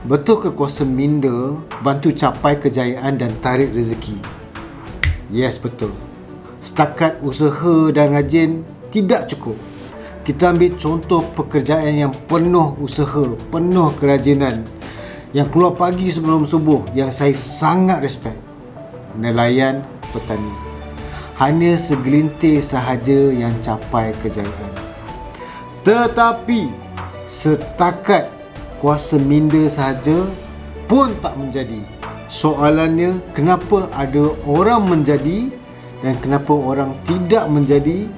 Betul ke kuasa minda bantu capai kejayaan dan tarik rezeki? Yes, betul. Setakat usaha dan rajin tidak cukup. Kita ambil contoh pekerjaan yang penuh usaha, penuh kerajinan. Yang keluar pagi sebelum subuh yang saya sangat respect. Nelayan petani. Hanya segelintir sahaja yang capai kejayaan. Tetapi setakat kuasa minda sahaja pun tak menjadi. Soalannya, kenapa ada orang menjadi dan kenapa orang tidak menjadi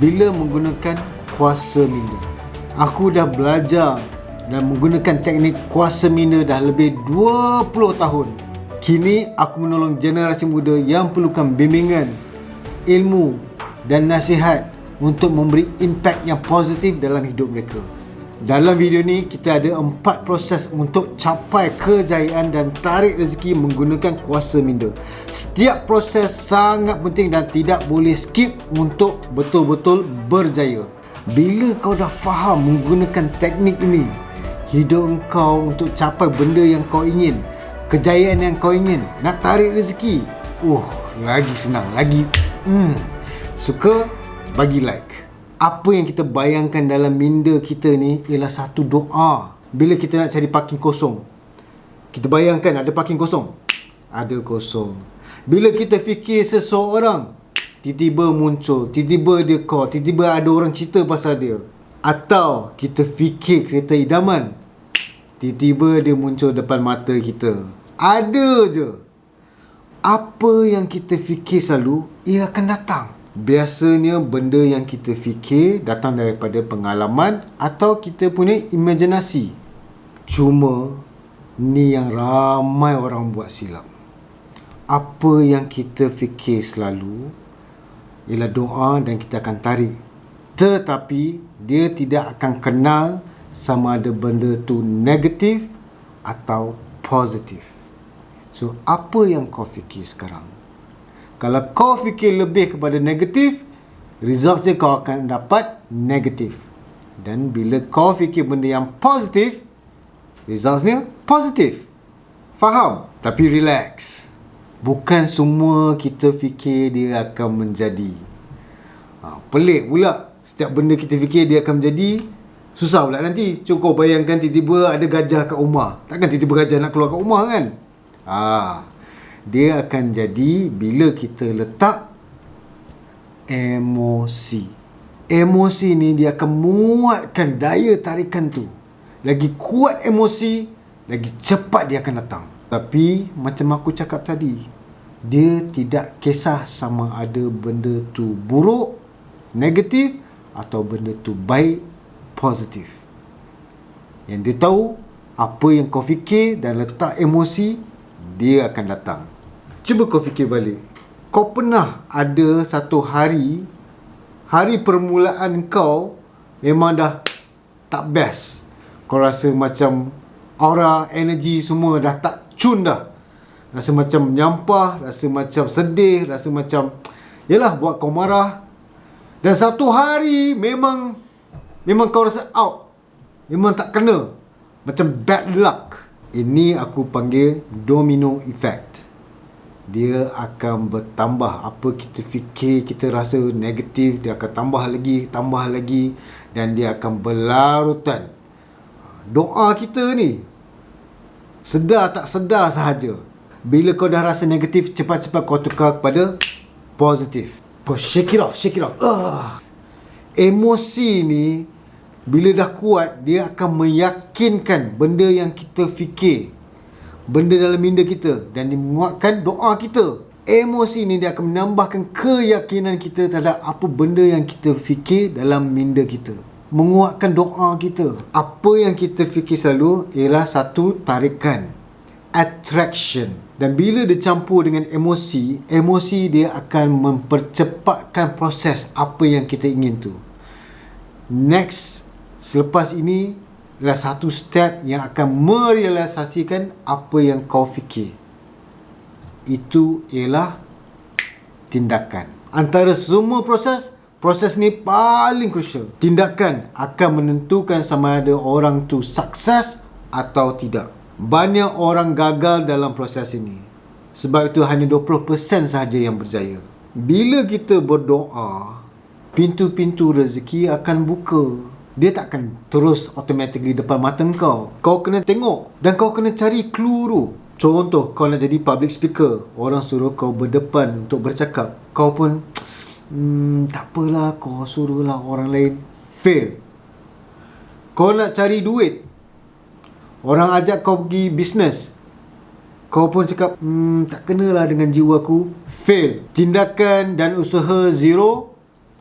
bila menggunakan kuasa minda? Aku dah belajar dan menggunakan teknik kuasa minda dah lebih 20 tahun. Kini aku menolong generasi muda yang perlukan bimbingan, ilmu dan nasihat untuk memberi impak yang positif dalam hidup mereka. Dalam video ni kita ada empat proses untuk capai kejayaan dan tarik rezeki menggunakan kuasa minda. Setiap proses sangat penting dan tidak boleh skip untuk betul-betul berjaya. Bila kau dah faham menggunakan teknik ini, hidup kau untuk capai benda yang kau ingin, kejayaan yang kau ingin, nak tarik rezeki, uh, lagi senang, lagi hmm. Suka bagi like apa yang kita bayangkan dalam minda kita ni ialah satu doa. Bila kita nak cari parking kosong. Kita bayangkan ada parking kosong. Ada kosong. Bila kita fikir seseorang, tiba-tiba muncul, tiba-tiba dia call, tiba-tiba ada orang cerita pasal dia. Atau kita fikir kereta idaman, tiba-tiba dia muncul depan mata kita. Ada je. Apa yang kita fikir selalu, ia akan datang. Biasanya benda yang kita fikir datang daripada pengalaman atau kita punya imajinasi. Cuma ni yang ramai orang buat silap. Apa yang kita fikir selalu ialah doa dan kita akan tarik. Tetapi dia tidak akan kenal sama ada benda tu negatif atau positif. So apa yang kau fikir sekarang? Kalau kau fikir lebih kepada negatif, result dia kau akan dapat negatif. Dan bila kau fikir benda yang positif, resultnya positif. Faham? Tapi relax. Bukan semua kita fikir dia akan menjadi. Ha, pelik pula. Setiap benda kita fikir dia akan menjadi, susah pula nanti. Cukup bayangkan tiba-tiba ada gajah kat rumah. Takkan tiba-tiba gajah nak keluar kat rumah kan? Ah dia akan jadi bila kita letak emosi. Emosi ni dia akan muatkan daya tarikan tu. Lagi kuat emosi, lagi cepat dia akan datang. Tapi macam aku cakap tadi, dia tidak kisah sama ada benda tu buruk, negatif atau benda tu baik, positif. Yang dia tahu apa yang kau fikir dan letak emosi, dia akan datang. Cuba kau fikir balik. Kau pernah ada satu hari, hari permulaan kau memang dah tak best. Kau rasa macam aura, energi semua dah tak cun dah. Rasa macam menyampah, rasa macam sedih, rasa macam... Yalah, buat kau marah. Dan satu hari memang... Memang kau rasa out. Memang tak kena. Macam bad luck. Ini aku panggil domino effect dia akan bertambah. Apa kita fikir kita rasa negatif dia akan tambah lagi tambah lagi dan dia akan berlarutan. Doa kita ni sedar tak sedar sahaja bila kau dah rasa negatif cepat-cepat kau tukar kepada positif. Kau shake it off shake it off. Uh. emosi ni bila dah kuat dia akan meyakinkan benda yang kita fikir benda dalam minda kita dan menguatkan doa kita. Emosi ni dia akan menambahkan keyakinan kita terhadap apa benda yang kita fikir dalam minda kita. Menguatkan doa kita. Apa yang kita fikir selalu ialah satu tarikan. Attraction. Dan bila dia campur dengan emosi, emosi dia akan mempercepatkan proses apa yang kita ingin tu. Next, selepas ini, adalah satu step yang akan merealisasikan apa yang kau fikir. Itu ialah tindakan. Antara semua proses, proses ni paling crucial. Tindakan akan menentukan sama ada orang tu sukses atau tidak. Banyak orang gagal dalam proses ini. Sebab itu hanya 20% sahaja yang berjaya. Bila kita berdoa, pintu-pintu rezeki akan buka. Dia tak akan terus automatically depan mata kau. Kau kena tengok dan kau kena cari clue tu. Contoh kau nak jadi public speaker, orang suruh kau berdepan untuk bercakap. Kau pun hmm, tak apalah kau suruhlah orang lain fail. Kau nak cari duit. Orang ajak kau pergi bisnes. Kau pun cakap, hmm, tak kenalah dengan jiwa aku. Fail. Tindakan dan usaha zero,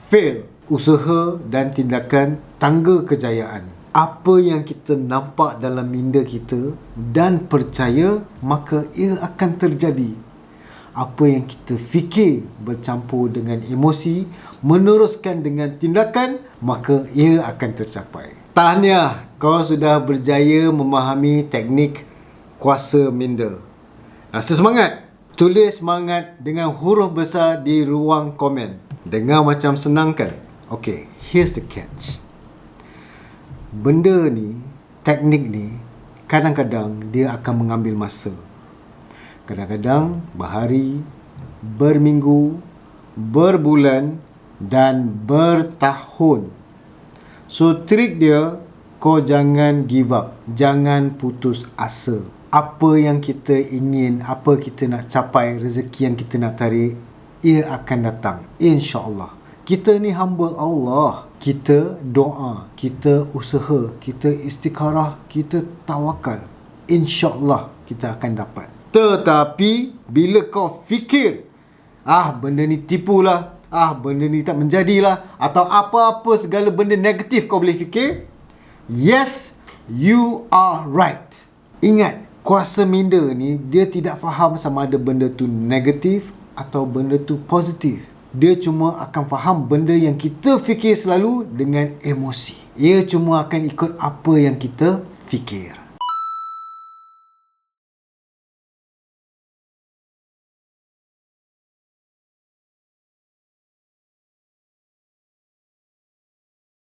fail. Usaha dan tindakan tangga kejayaan. Apa yang kita nampak dalam minda kita dan percaya, maka ia akan terjadi. Apa yang kita fikir bercampur dengan emosi, meneruskan dengan tindakan, maka ia akan tercapai. Tahniah, kau sudah berjaya memahami teknik kuasa minda. Rasa semangat? Tulis semangat dengan huruf besar di ruang komen. Dengar macam senang kan? Okay, here's the catch. Benda ni, teknik ni, kadang-kadang dia akan mengambil masa. Kadang-kadang berhari, berminggu, berbulan dan bertahun. So trik dia kau jangan give up, jangan putus asa. Apa yang kita ingin, apa kita nak capai, rezeki yang kita nak tarik, ia akan datang. InsyaAllah. Kita ni hamba Allah. Kita doa, kita usaha, kita istikharah, kita tawakal. InsyaAllah kita akan dapat. Tetapi bila kau fikir, ah benda ni tipulah, ah benda ni tak menjadilah atau apa-apa segala benda negatif kau boleh fikir yes you are right ingat kuasa minda ni dia tidak faham sama ada benda tu negatif atau benda tu positif dia cuma akan faham benda yang kita fikir selalu dengan emosi. Ia cuma akan ikut apa yang kita fikir